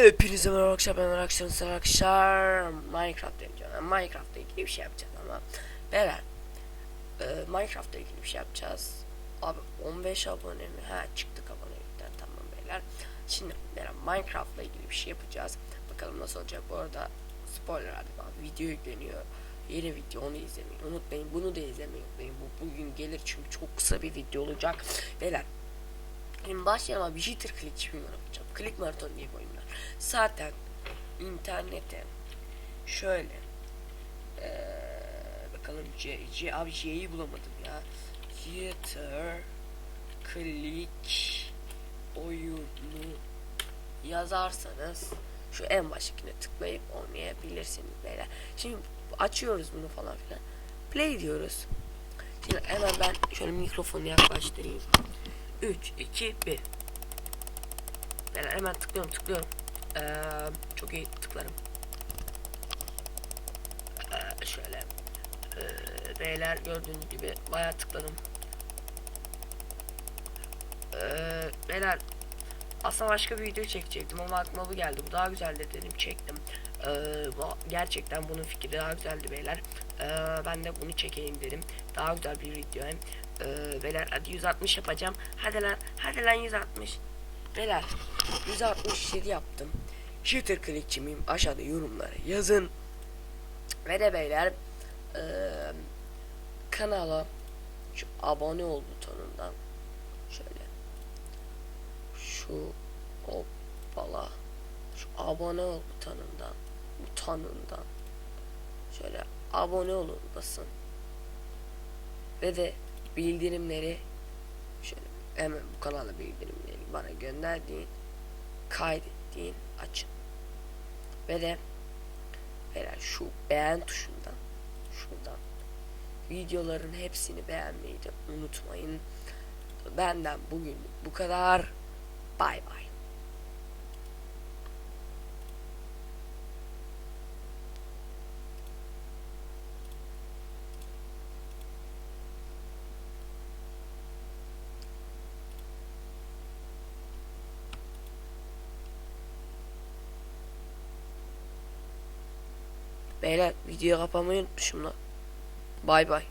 Hepinize merhaba arkadaşlar ben arkadaşlarınız arkadaşlar Minecraft deneyeceğim yani Minecraft'la ilgili bir şey yapacağız ama Beyler e, Minecraft'la ilgili bir şey yapacağız. Abi 15 abone mi? Ha çıktık abonelikten tamam beyler. Şimdi beyler Minecraft'la ilgili bir şey yapacağız. Bakalım nasıl olacak. Bu arada Spoiler verdim abi video yükleniyor. Yeni video onu izlemeyi unutmayın. Bunu da izlemeyi unutmayın. Bu bugün gelir çünkü çok kısa bir video olacak. Beyler Şimdi başlayalım abi. Jitter click çizimi Click maraton diye bir. Zaten internete şöyle eee bakalım C, C abi C'yi bulamadım ya. Jitter click oyunu yazarsanız şu en baştakine tıklayıp oynayabilirsiniz beyler. Şimdi açıyoruz bunu falan filan. Play diyoruz. Şimdi hemen ben şöyle mikrofonu yaklaştırayım. 3, 2, 1. Ben hemen tıklıyorum tıklıyorum. Ee, çok iyi tıklarım. Ee, şöyle. Ee, beyler gördüğünüz gibi bayağı tıkladım. Ee, beyler aslında başka bir video çekecektim ama aklıma bu geldi. Bu daha güzeldi dedim çektim. Ee, gerçekten bunun fikri daha güzeldi beyler. Ee, ben de bunu çekeyim dedim. Daha güzel bir video. Ee, beyler hadi 160 yapacağım. Hadi lan hadi lan 160. Beyler 167 yaptım. Shooter clickçi miyim? Aşağıda yorumlara yazın. Ve de beyler eee, kanala şu abone ol butonundan şöyle şu hoppala şu abone ol butonundan butonundan şöyle abone olun basın ve de bildirimleri şöyle hemen bu kanala bildirimleri bana gönderdiğin kaydettiğin açın ve de Beyler şu beğen tuşundan şuradan videoların hepsini beğenmeyi de unutmayın. Benden bugün bu kadar. Bay bay. Beyler videoyu kapamayı unutmuşum lan. Bay bay.